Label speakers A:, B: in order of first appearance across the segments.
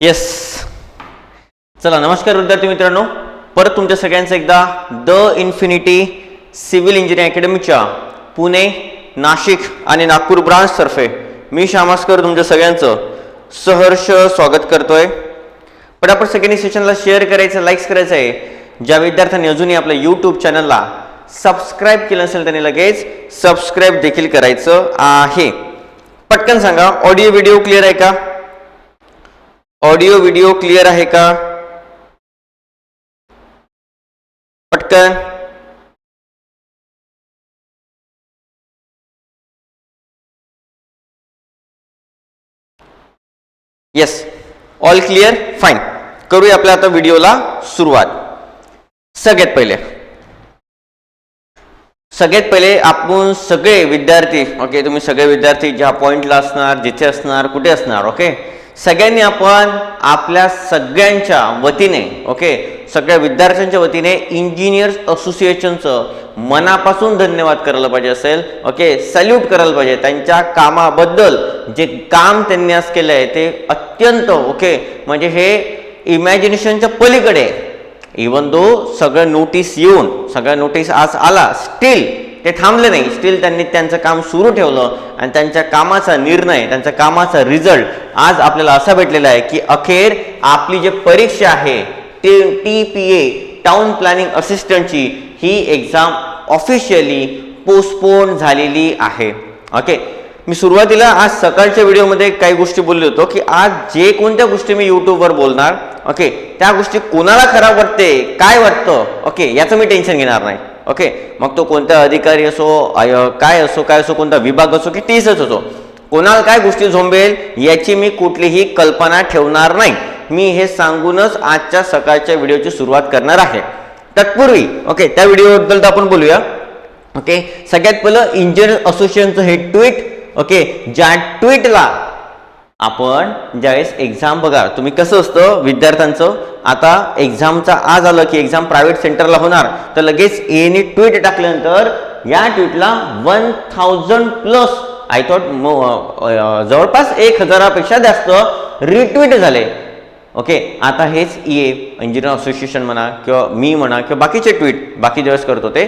A: Yes चला नमस्कार विद्यार्थी मित्रांनो. परत तुमच्या सगळ्यांचं एकदा द इन्फिनिटी सिव्हिल इंजिनिअरिंग अकॅडमीच्या पुणे नाशिक आणि नागपूर ब्रांचतर्फे मी श्यामास्कर तुमच्या सगळ्यांचं सहर्ष स्वागत करतोय. आपण सेकंड सेशनला शेअर करायचं लाईक्स करायचं आहे. ज्या विद्यार्थ्यांनी अजूनही आपल्या यूट्यूब चॅनलला सबस्क्राईब केलं असेल त्यांनी लगेच सबस्क्राईब देखील करायचं आहे. पटकन सांगा ऑडिओ व्हिडिओ क्लिअर आहे का? ऑडिओ व्हिडिओ क्लिअर आहे का? पटकन. येस ऑल क्लिअर फाईन करूया आपल्या आता व्हिडिओला सुरुवात. सगळ्यात पहिले. सगळ्यात पहिले आपण सगळे विद्यार्थी ओके तुम्ही सगळे विद्यार्थी ज्या पॉइंटला असणार जिथे असणार कुठे असणार ओके सगळ्यांनी आपण आपल्या सगळ्यांच्या वतीने ओके? सगळ्या विद्यार्थ्यांच्या वतीने इंजिनियर्स असोसिएशनचं मनापासून धन्यवाद करायला पाहिजे असेल ओके? सल्यूट करायला पाहिजे. त्यांच्या कामाबद्दल जे काम त्यांनी आज केलं आहे ते अत्यंत ओके? म्हणजे हे इमॅजिनेशनच्या पलीकडे. इवन दो सगळं नोटीस येऊन सगळं नोटीस आज आला स्टील ते थांबले नाही. स्टील त्यांनी त्यांचं काम सुरू ठेवलं आणि त्यांच्या कामाचा निर्णय त्यांच्या कामाचा रिझल्ट आज आपल्याला असा भेटलेला आहे की अखेर आपली जी परीक्षा आहे T T P A town planning असिस्टंटची ही एक्झाम ऑफिशियली पोस्टपोन झालेली आहे. ओके मी सुरुवातीला आज सकाळच्या व्हिडिओमध्ये काही गोष्टी बोललो होतो की आज जे कोणत्या गोष्टी मी यूट्यूबवर बोलणार ओके त्या गोष्टी कोणाला खराब वाटते काय वाटतं ओके याचं मी टेन्शन घेणार नाही. ओके मग तो कोणता अधिकारी असो काय असो काय असो कोणता विभाग असो की तीसच असो कोणाला काय गोष्टी झोंबेल याची मी कुठलीही कल्पना ठेवणार नाही. मी हे सांगूनच आजच्या सकाळच्या व्हिडिओची सुरुवात करणार आहे. तत्पूर्वी ओके त्या व्हिडिओबद्दल तर आपण बोलूया. ओके सगळ्यात पहिलं इंजिनियर असोसिएशनचं हे ट्विट ओके ज्या ट्विटला आपण ज्यावेळेस एक्झाम बघा तुम्ही कसं असतं विद्यार्थ्यांचं? आता एक्झामचा आज आलं की एक्झाम प्रायव्हेट सेंटरला होणार तर लगेच एने ट्विट टाकल्यानंतर या ट्विटला one thousand plus I thought जवळपास एक हजारापेक्षा जास्त रिट्विट झाले. ओके आता हेच ई ए इंजिनियर असोसिएशन म्हणा किंवा मी म्हणा किंवा बाकीचे ट्विट बाकी ज्यावेळेस करत होते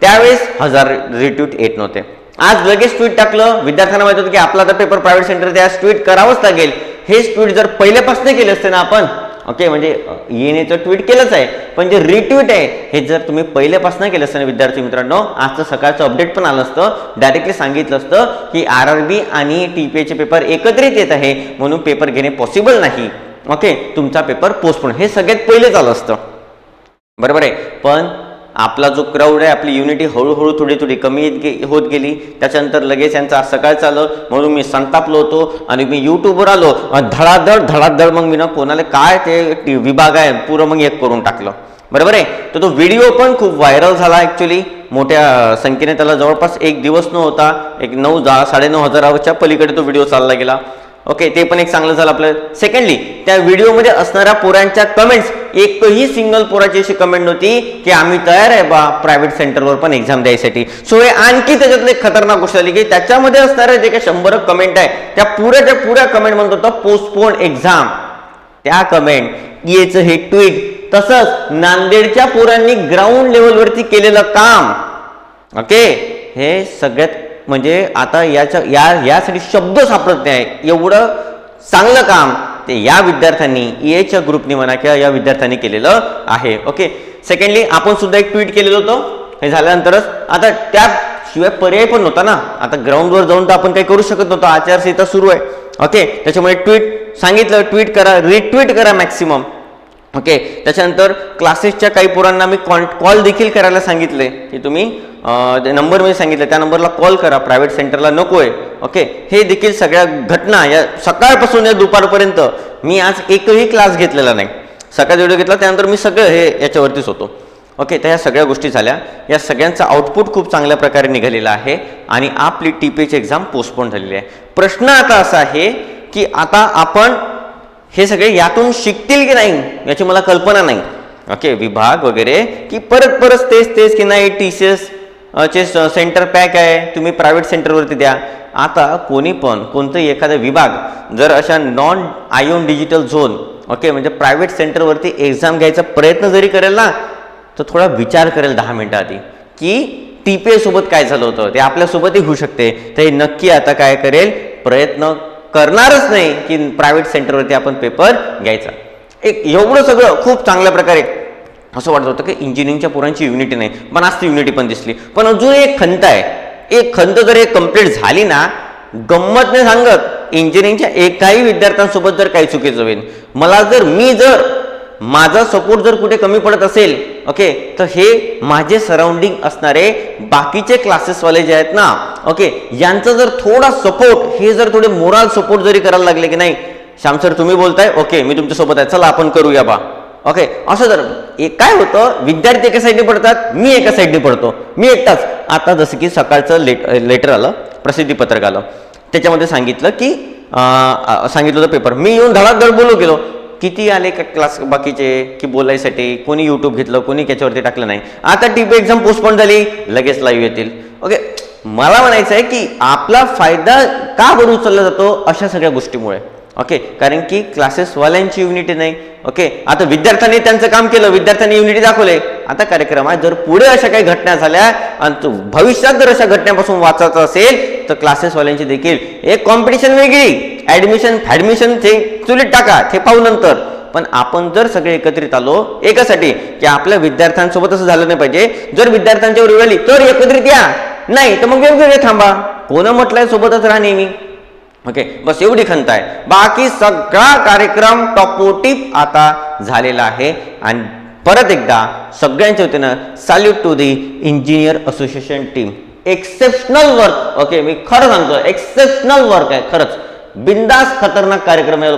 A: त्यावेळेस हजार रिट्विट येत नव्हते. आज लगेच ट्विट टाकलं. विद्यार्थ्यांना माहीत होतं की आपला आता पेपर प्रायव्हेट सेंटर ते आज ट्विट करावंच लागेल. हेच ट्विट जर पहिल्यापासून केले असते ना आपण ओके म्हणजे येणे ट्विट केलंच आहे. पण जे रिट्विट आहे हे जर तुम्ही पहिल्यापासून केलं असतं ना विद्यार्थी मित्रांनो आजचं सकाळचं अपडेट पण आलं असतं. डायरेक्टली सांगितलं असतं की आर आर बी आणि टी पी एचे पेपर एकत्रित येत आहे म्हणून पेपर घेणे पॉसिबल नाही. ओके तुमचा पेपर पोस्टपोन हे सगळ्यात पहिलेच आलं असतं. बरोबर आहे? पण आपला जो क्राऊड आहे आपली युनिटी हळूहळू थोडी थोडी कमी गे होत गेली. त्याच्यानंतर लगेच यांचं आज सकाळचं आलं म्हणून मी संतापलो होतो आणि मी यूट्यूबवर आलो धडाधड धडाधड मग मी ना कोणाला काय ते विभाग आहे पुरं मग एक करून टाकलं. बरोबर आहे? तर तो व्हिडिओ पण खूप व्हायरल झाला ॲक्च्युली मोठ्या संख्येने त्याला जवळपास एक दिवस न होता एक नऊ साडे साडेनऊ हजाराच्या पलीकडे तो व्हिडिओ चालला गेला. ओके ते पण एक चांगलं झालं आपलं. सेकंडली त्या व्हिडिओमध्ये असणाऱ्या पोरांच्या कमेंट्स एकही सिंगल पोराची अशी कमेंट नव्हती की आम्ही तयार आहे बा प्रायव्हेट सेंटरवर पण एक्झाम द्यायसाठी. सो हे आणखी त्याच्यातली एक खतरनाक गोष्ट झाली की त्याच्यामध्ये असणारे जे काही शंभर कमेंट आहे त्या पुऱ्याच्या पुऱ्या कमेंट म्हणत होतं पोस्टपोन एक्झाम त्या कमेंट येचं हे ट्विट तसंच नांदेडच्या पोरांनी ग्राउंड लेवलवरती केलेलं काम. ओके हे सगळ्यात म्हणजे आता याच्या या यासाठी शब्द सापडत नाही. एवढं चांगलं काम ते या विद्यार्थ्यांनी एच्या ग्रुपनी म्हणा किंवा या विद्यार्थ्यांनी केलेलं आहे. ओके सेकंडली आपण सुद्धा एक ट्विट केलेलं होतं. हे झाल्यानंतरच आता त्याशिवाय पर्याय पण नव्हता ना. आता ग्राउंडवर जाऊन तर आपण काही करू शकत नव्हतो. आचारसंहिता सुरू आहे. ओके त्याच्यामुळे ट्विट सांगितलं ट्विट करा रिट्विट करा मॅक्सिमम ओके त्याच्यानंतर क्लासेसच्या काही पोरांना मी कॉन कॉल देखील करायला सांगितले. की तुम्ही नंबर मी सांगितलं. त्या नंबरला कॉल करा प्रायव्हेट सेंटरला नको आहे ओके हे देखील सगळ्या घटना या सकाळपासून या दुपारपर्यंत मी आज एकही क्लास घेतलेला नाही. सकाळी व्हिडिओ घेतला त्यानंतर मी सगळं हे याच्यावरतीच होतो. ओके तर ह्या सगळ्या गोष्टी झाल्या. या सगळ्यांचा आउटपुट खूप चांगल्या प्रकारे निघालेला आहे आणि आपली टी पी एची एक्झाम पोस्टपोन झालेली आहे. प्रश्न आता असा आहे की आता आपण हे सगळे यातून शिकतील की नाही याची मला कल्पना नाही. ओके विभाग वगैरे की परत परत तेच तेच की नाही टी सी एस चे सेंटर पॅक आहे तुम्ही प्रायव्हेट सेंटरवरती द्या. आता कोणी पण कोणतंही एखादा विभाग जर अशा non iON digital zone okay म्हणजे प्रायव्हेट सेंटरवरती एक्झाम घ्यायचा प्रयत्न जरी करेल ना तर थोडा विचार करेल दहा मिनटं आधी की टी पी सोबत काय झालं होतं? ते आपल्यासोबतही होऊ शकते. तर हे नक्की आता काय करेल? प्रयत्न करणारच नाही की प्रायव्हेट सेंटरवरती आपण पेपर घ्यायचा. एक एवढं सगळं खूप चांगल्या प्रकारे असं वाटत होतं की इंजिनिअरिंगच्या पोरांची युनिटी नाही. पण आज ती युनिटी पण दिसली. पण अजून एक खंत आहे. एक खंत जर एक कंप्लीट झाली ना गंमत नाही सांगत. इंजिनिअरिंगच्या एकाही विद्यार्थ्यांसोबत जर काही चुकीचं होईल. मला जर मी जर माझा सपोर्ट जर कुठे कमी पडत असेल ओके तर हे माझे सराउंडिंग असणारे बाकीचे क्लासेसवाले जे आहेत ना ओके यांचं जर थोडा सपोर्ट हे जर थोडे मोराल सपोर्ट जरी करायला लागले की नाही श्याम सर तुम्ही बोलताय ओके मी तुमच्यासोबत आहे चला आपण करूया बा. ओके असं जर काय होतं विद्यार्थी एका साईडने पडतात मी एका साईडने पडतो मी एकटाच. आता जसं की सकाळचं लेट लेटर आलं प्रसिद्धीपत्रक आलं त्याच्यामध्ये सांगितलं की सांगितलं होतं पेपर मी येऊन धडाधड बोलू गेलो किती आले का क्लास बाकीचे की बोलायसाठी? कोणी युट्यूब घेतलं कोणी त्याच्यावरती टाकलं नाही. आता टीपी एक्झाम पोस्टपोन झाली लगेच लाईव्ह येतील. ओके मला म्हणायचं आहे की आपला फायदा का बरं उचलला जातो अशा सगळ्या गोष्टीमुळे? ओके कारण की क्लासेसवाल्यांची युनिटी नाही. ओके आता विद्यार्थ्यांनी त्यांचं काम केलं विद्यार्थ्यांनी युनिटी दाखवले. आता कार्यक्रम आहे. जर पुढे अशा काही घटना झाल्या आणि भविष्यात जर अशा घटनेपासून वाचायचं असेल तर क्लासेसवाल्यांची देखील एक कॉम्पिटिशन वेगळी. ऍडमिशन फॅडमिशन ते चुलीत टाका ते पाहू नंतर. पण आपण जर सगळे एकत्रित आलो एकासाठी की आपल्या विद्यार्थ्यांसोबत असं झालं नाही पाहिजे. जर विद्यार्थ्यांच्या वेळ आली तर एकत्रित या. नाही तर मग वेगवेगळे थांबा. कोण म्हटलंय सोबतच राहा नेहमी. ओके बस एवढी खंत आहे. बाकी सगळा कार्यक्रम टॉपोटिप आता झालेला आहे. आणि परत एकदा सगळ्यांच्या वतीनं salute to the engineer association team exceptional work okay मी खरं सांगतो एक्सेप्शनल वर्क आहे खरंच. बिंदास खतरनाक कार्यक्रम या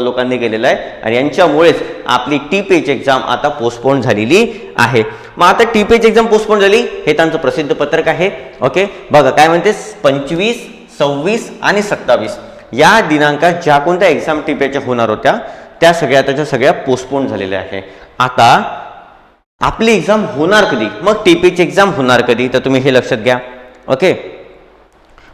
A: लोकांनी केलेला आहे. आणि यांच्यामुळेच आपली टी पेच एक्झाम आता पोस्टपोन झालेली आहे. मग आता टी पेच एक्झाम पोस्टपोन झाली हे त्यांचं प्रसिद्ध पत्रक आहे. ओके बघा काय म्हणते? पंचवीस सव्वीस आणि सत्तावीस. या दिनांकात ज्या कोणत्या एक्झाम टी पेच्या होणार होत्या त्या सगळ्या त्याच्या सगळ्या पोस्टपोन झालेल्या आहे. आता आपली एक्झाम होणार कधी? मग टी पेची एक्झाम होणार कधी? तर तुम्ही हे लक्षात घ्या. ओके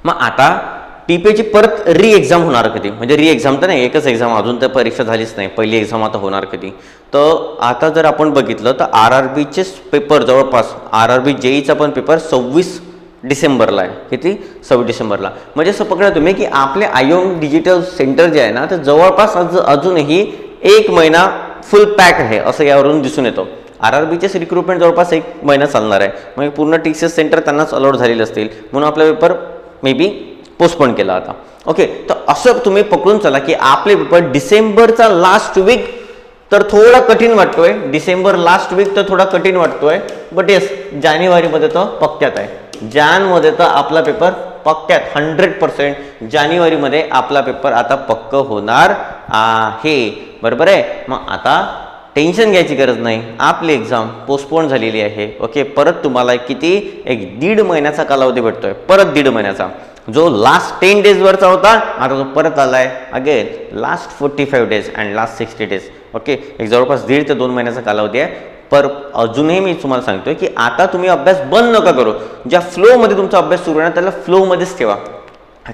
A: मग आता टीपीची परत री एक्झाम होणार कधी? म्हणजे री एक्झाम तर नाही एकच एक्झाम अजून तर परीक्षा झालीच नाही पहिली एक्झाम आता होणार कधी? तर आता जर आपण बघितलं तर आर आर बीचे पेपर जवळपास आर आर बी जेईचा पण पेपर सव्वीस डिसेंबरला आहे. किती? सव्वीस डिसेंबरला. म्हणजे असं पकडा तुम्ही की आपले आयोन डिजिटल सेंटर जे आहे ना ते जवळपास अज अजूनही एक महिना फुल पॅक आहे असं यावरून दिसून येतो. आर आर बीचेच रिक्रुटमेंट जवळपास एक महिना चालणार आहे. मग पूर्ण टी सी एस सेंटर त्यांनाच अलॉट झालेले असतील. म्हणून आपला पेपर मे बी पोस्टपोन केला होता. ओके तर असं तुम्ही पकडून चला की आपले पेपर डिसेंबरचा लास्ट वीक तर थोडा कठीण वाटतोय. डिसेंबर लास्ट वीक तर थोडा कठीण वाटतोय. बट येस जानेवारीमध्ये तर पक्क्यात आहे. जानमध्ये तर आपला पेपर पक्क्यात हंड्रेड पर्सेंट जानेवारीमध्ये आपला पेपर आता पक्क होणार आहे. बरोबर आहे? मग आता टेन्शन घ्यायची गरज नाही. आपली एक्झाम पोस्टपोन झालेली आहे. ओके परत तुम्हाला किती? एक दीड महिन्याचा कालावधी भेटतोय. परत दीड महिन्याचा. जो लास्ट टेन डेजवरचा होता आता तो परत आलाय. Again last forty five days and last sixty days okay एक जवळपास दीड ते दोन महिन्याचा कालावधी आहे. पर अजूनही मी तुम्हाला सांगतोय की आता तुम्ही अभ्यास बंद नका करू. ज्या फ्लोमध्ये तुमचा अभ्यास सुरू आहे ना त्याला फ्लोमध्येच ठेवा.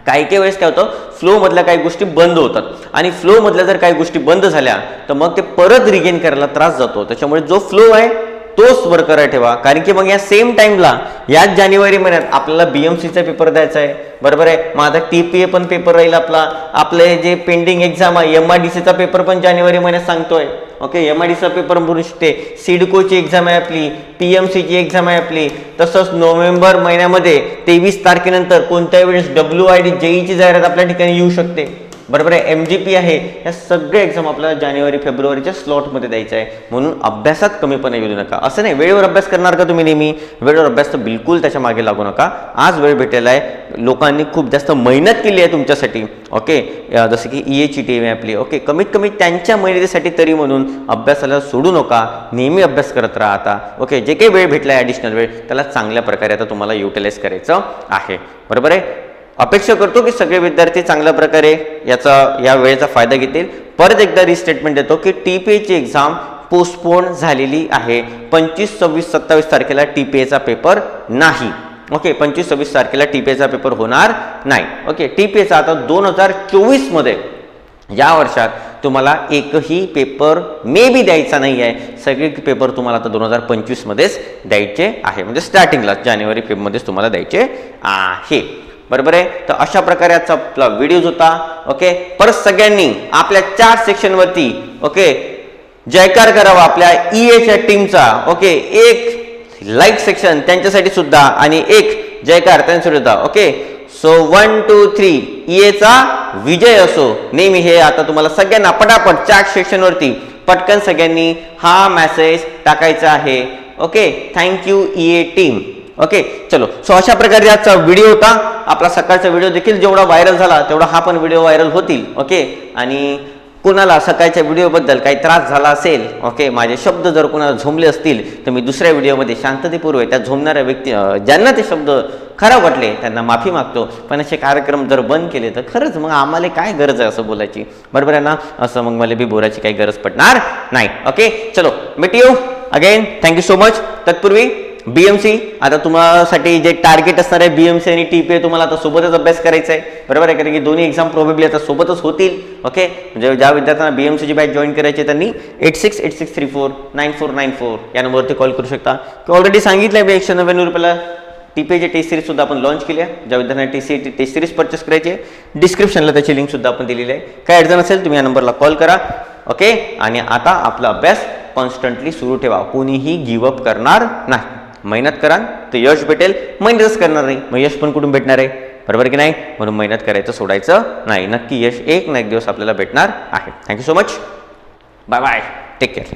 A: काही काही वेळेस काय होतं फ्लोमधल्या काही गोष्टी बंद होतात. आणि फ्लोमधल्या जर काही गोष्टी बंद झाल्या तर मग ते परत रिगेन करायला त्रास जातो. त्याच्यामुळे जो फ्लो आहे तोच बरकरार ठेवा. कारण की मग या सेम टाईमला याच जानेवारी महिन्यात आपल्याला बी एम सीचा पेपर द्यायचा आहे. बरोबर आहे? मग आता टी पी ए पण पेपर राहील आपला. आपले जे पेंडिंग एक्झाम आहे एम आय डी सीचा पेपर पण जानेवारी महिन्यात सांगतोय. ओके एम आय डी सीचा पेपर भरू शकते सिडकोची एक्झाम आहे आपली पी एम सीची एक्झाम आहे आपली. तसंच नोव्हेंबर महिन्यामध्ये तेवीस तारखेनंतर कोणत्याही वेळेस डब्ल्यू आय डी जेईची जाहिरात आपल्या ठिकाणी येऊ शकते. बरोबर आहे. एम जी पी आहे. या सगळे एक्झाम आपल्याला जानेवारी फेब्रुवारीच्या स्लॉटमध्ये द्यायचं आहे. म्हणून अभ्यासात कमीपणा येऊ नका. असं नाही वेळेवर अभ्यास करणार का तुम्ही नेहमी? वेळेवर अभ्यास तर बिलकुल त्याच्यामागे लागू नका. आज वेळ भेटलेला आहे. लोकांनी खूप जास्त मेहनत केली आहे तुमच्यासाठी. ओके? जसं की ई एची टी एम आपली. ओके? कमीत कमी त्यांच्या मेहनतीसाठी तरी म्हणून अभ्यासाला सोडू नका. नेहमी अभ्यास करत राहा आता. ओके? जे काही वेळ भेटला आहे ॲडिशनल वेळ त्याला चांगल्या प्रकारे आता तुम्हाला युटिलाइज करायचं आहे. बरोबर आहे? अपेक्षा करतो की सगळे विद्यार्थी चांगल्या प्रकारे याचा या वेळेचा फायदा घेतील. परत एकदा रिस्टेटमेंट देतो की टी पी एची एक्झाम पोस्टपोन झालेली आहे. पंचवीस सव्वीस सत्तावीस तारखेला टी पी एचा पेपर नाही. ओके पंचवीस सव्वीस तारखेला टी पी एचा पेपर होणार नाही. ओके टी पी एचा आता दोन हजार चोवीसमध्ये या वर्षात तुम्हाला एकही पेपर मे बी द्यायचा नाही आहे सगळे पेपर तुम्हाला आता दोन हजार पंचवीसमध्येच द्यायचे आहे. म्हणजे स्टार्टिंगला जानेवारी फेबमध्येच तुम्हाला द्यायचे आहे. बरोबर आहे? तर अशा प्रकारे आजचा आपला व्हिडिओज होता ओके परत सगळ्यांनी आपल्या चार सेक्शनवरती ओके जयकार करावा आपल्या ई एच्या टीमचा ओके एक लाईक सेक्शन त्यांच्यासाठी सुद्धा आणि एक जयकार त्यांच्यासाठी सुद्धा okay so one two three एचा विजय असो. नेहमी हे आता तुम्हाला सगळ्यांना पटापट चार सेक्शनवरती पटकन सगळ्यांनी हा मेसेज टाकायचा आहे okay thank you E A team okay चलो. सो अशा प्रकारे आजचा व्हिडिओ होता. आपला सकाळचा व्हिडिओ देखील जेवढा व्हायरल झाला तेवढा हा पण व्हिडिओ व्हायरल होतील. ओके आणि कुणाला सकाळच्या व्हिडिओबद्दल काही त्रास झाला असेल ओके माझे शब्द जर कुणाला झोंबले असतील तर मी दुसऱ्या व्हिडिओमध्ये शांततेपूर्वक त्या झोंबणाऱ्या व्यक्ती ज्यांना ते शब्द खराब वाटले त्यांना माफी मागतो. पण असे कार्यक्रम जर बंद केले तर खरंच मग आम्हाला काय गरज आहे असं बोलायची? बरोबर आहे ना? असं मग मला बी बोलायची काही गरज पडणार नाही. ओके चलो भेट you again thank you so much तत्पूर्वी बीएमसी आता तुम्हासाठी जे टार्गेट असणार आहे बीएमसी आणि टीपीए तुम्हाला आता सोबतच अभ्यास करायचा आहे. बरोबर आहे? कारण की दोन्ही एक्झाम प्रोबेबली आता सोबतच होतील. ओके म्हणजे ज्या विद्यार्थ्यांना बीएमसीची बॅच जॉईन करायची आहे त्यांनी eight six eight six three four nine four nine four या नंबरवरती कॉल करू शकता. किंवा ऑलरेडी सांगितलं आहे एकशे नव्याण्णव रुपयाला. टीपीची टेस्ट सिरीज सुद्धा आपण लॉन्च केली आहे. ज्या विद्यार्थ्यांना T C test series purchase करायची आहे डिस्क्रिप्शनला त्याची लिंक सुद्धा आपण दिलेली आहे. काय अडचण असेल तुम्ही या नंबरला कॉल करा. ओके आणि आता आपला अभ्यास कॉन्स्टंटली सुरू ठेवा. कोणीही गिवअप करणार नाही. मेहनत कराल तर यश भेटेल. मेहनतच करणार नाही. मग यश पण कुठून भेटणार आहे? बरोबर की नाही? म्हणून मेहनत करायचं सोडायचं नाही. नक्की यश एक ना एक दिवस आपल्याला भेटणार आहे. Thank you so much bye bye take care